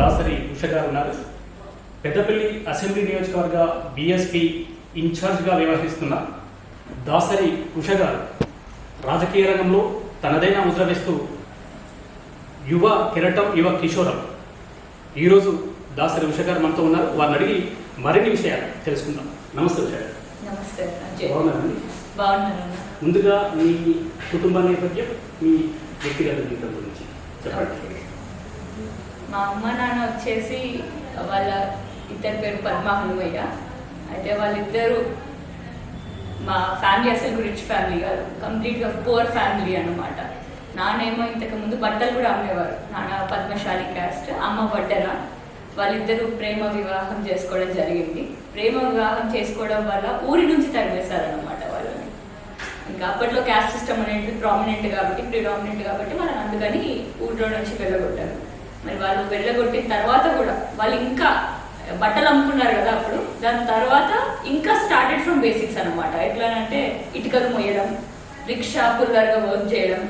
దాసరి ఉష గారు ఉన్నారు. పెద్దపల్లి అసెంబ్లీ నియోజకవర్గ బీఎస్పీ ఇన్ఛార్జ్గా వ్యవహరిస్తున్న దాసరి ఉష గారు రాజకీయ రంగంలో తనదైన ముద్ర వేస్తూ యువ కిరటం యువ కిషోరం. ఈరోజు దాసరి ఉష గారు మనతో ఉన్నారు. వారిని అడిగి మరిన్ని విషయాలు తెలుసుకుందాం. నమస్తే ఉష గారు బాగున్నారండి. ముందుగా మీ కుటుంబ నేపథ్యం మీ వ్యక్తిగత జీవితం గురించి చెప్పండి. మా అమ్మ నాన్న వచ్చేసి వాళ్ళ ఇద్దరి పేరు పద్మ హనుమయ్య. అయితే వాళ్ళిద్దరు మా ఫ్యామిలీ అసలు రిచ్ ఫ్యామిలీ కాదు కంప్లీట్గా పువర్ ఫ్యామిలీ అనమాట నానేమో ఇంతకు ముందు బట్టలు కూడా అమ్మేవారు. నాన్న పద్మశాలి క్యాస్ట్ అమ్మ వడ్డెర వాళ్ళిద్దరూ ప్రేమ వివాహం చేసుకోవడం జరిగింది. ప్రేమ వివాహం చేసుకోవడం వల్ల ఊరి నుంచి తరిమేశారనమాట వాళ్ళని. ఇంకా అప్పట్లో క్యాస్ట్ సిస్టమ్ అనేది ప్రామినెంట్ కాబట్టి ప్రిడామినెంట్ కాబట్టి మనం అందుకని ఊళ్ళో నుంచి వెళ్ళగొట్టారు. మరి వాళ్ళు వెళ్ళగొట్టిన తర్వాత కూడా వాళ్ళు ఇంకా బట్టలు అమ్ముకున్నారు కదా అప్పుడు దాని తర్వాత ఇంకా స్టార్టెడ్ ఫ్రమ్ బేసిక్స్ అనమాట ఎట్లానంటే ఇటుకలు మోయడం రిక్షా పుల్లర్గా వర్క్ చేయడం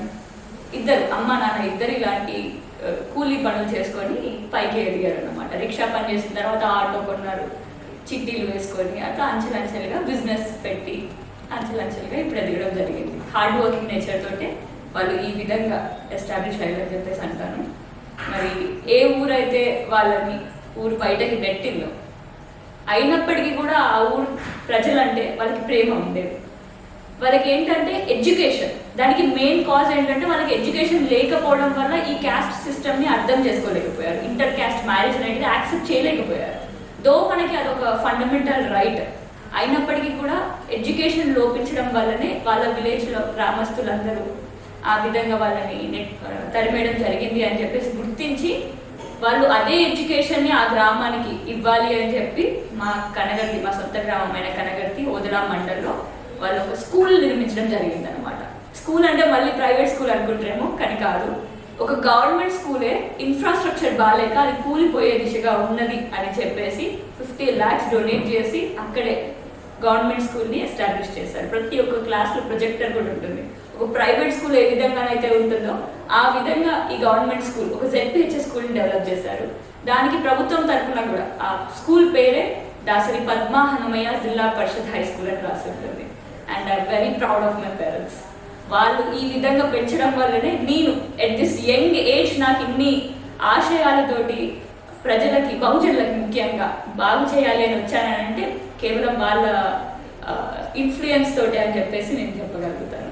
ఇద్దరు అమ్మ నాన్న ఇద్దరు ఇలాంటి కూలీ పనులు చేసుకొని పైకి ఎదిగారు అనమాట రిక్షా పని చేసిన తర్వాత ఆటో కొన్నారు చిట్టీలు వేసుకొని అట్లా అంచెలంచెలుగా బిజినెస్ పెట్టి అంచెలంచెలుగా ఇప్పుడు ఎదగడం జరిగింది. హార్డ్ వర్కింగ్ నేచర్ తోటే వాళ్ళు ఈ విధంగా ఎస్టాబ్లిష్ అయ్యారని చెప్పేసి అంటాను. మరి ఏ ఊరైతే వాళ్ళని ఊరు బయటకి నెట్టిందో అయినప్పటికీ కూడా ఆ ఊరు ప్రజలంటే వాళ్ళకి ప్రేమ ఉండేది. వాళ్ళకి ఏంటంటే ఎడ్యుకేషన్ దానికి మెయిన్ కాజ్ ఏంటంటే వాళ్ళకి ఎడ్యుకేషన్ లేకపోవడం వల్ల ఈ క్యాస్ట్ సిస్టమ్ని అర్థం చేసుకోలేకపోయారు. ఇంటర్ క్యాస్ట్ మ్యారేజ్ అనేది యాక్సెప్ట్ చేయలేకపోయారు. దో మనకి అదొక ఫండమెంటల్ రైట్. అయినప్పటికీ కూడా ఎడ్యుకేషన్ లోపించడం వల్లనే వాళ్ళ విలేజ్లో గ్రామస్తులందరూ ఆ విధంగా వాళ్ళని తరిమేయడం జరిగింది అని చెప్పేసి గుర్తించి వాళ్ళు అదే ఎడ్యుకేషన్ని ఆ గ్రామానికి ఇవ్వాలి అని చెప్పి మా కనగర్తి మా సొంత గ్రామమైన కనగర్తి ఓదలా మండల్లో వాళ్ళు ఒక స్కూల్ నిర్మించడం జరిగింది అనమాట స్కూల్ అంటే మళ్ళీ ప్రైవేట్ స్కూల్ అనుకుంటారేమో కానీ కాదు. ఒక గవర్నమెంట్ స్కూలే ఇన్ఫ్రాస్ట్రక్చర్ బాగాలేక అది కూలిపోయే దిశగా ఉన్నది అని చెప్పేసి ఫిఫ్టీ ల్యాక్స్ డొనేట్ చేసి అక్కడే గవర్నమెంట్ స్కూల్ని ఎస్టాబ్లిష్ చేశారు. ప్రతి ఒక్క క్లాస్లో ప్రొజెక్టర్ కూడా ఉంటుంది. ఒక ప్రైవేట్ స్కూల్ ఏ విధంగానైతే ఉంటుందో ఆ విధంగా ఈ గవర్నమెంట్ స్కూల్ ఒక జెడ్పిహెచ్ఎస్ స్కూల్ని డెవలప్ చేశారు. దానికి ప్రభుత్వం తరఫున కూడా ఆ స్కూల్ పేరే దాసరి పద్మ హనుమయ్య జిల్లా పరిషత్ హై స్కూల్ అని రాసి ఉంటుంది. And I very proud of my parents. వాళ్ళు ఈ విధంగా పెంచడం వల్లనే నేను ఎట్ దిస్ యంగ్ ఏజ్ నాకు ఇన్ని ఆశయాలతోటి ప్రజలకి బహుజనులకి ముఖ్యంగా బాగు చేయాలి అని వచ్చానంటే కేవలం వాళ్ళ ఇన్ఫ్లుయెన్స్ తోటి అని చెప్పేసి నేను చెప్పగలుగుతాను.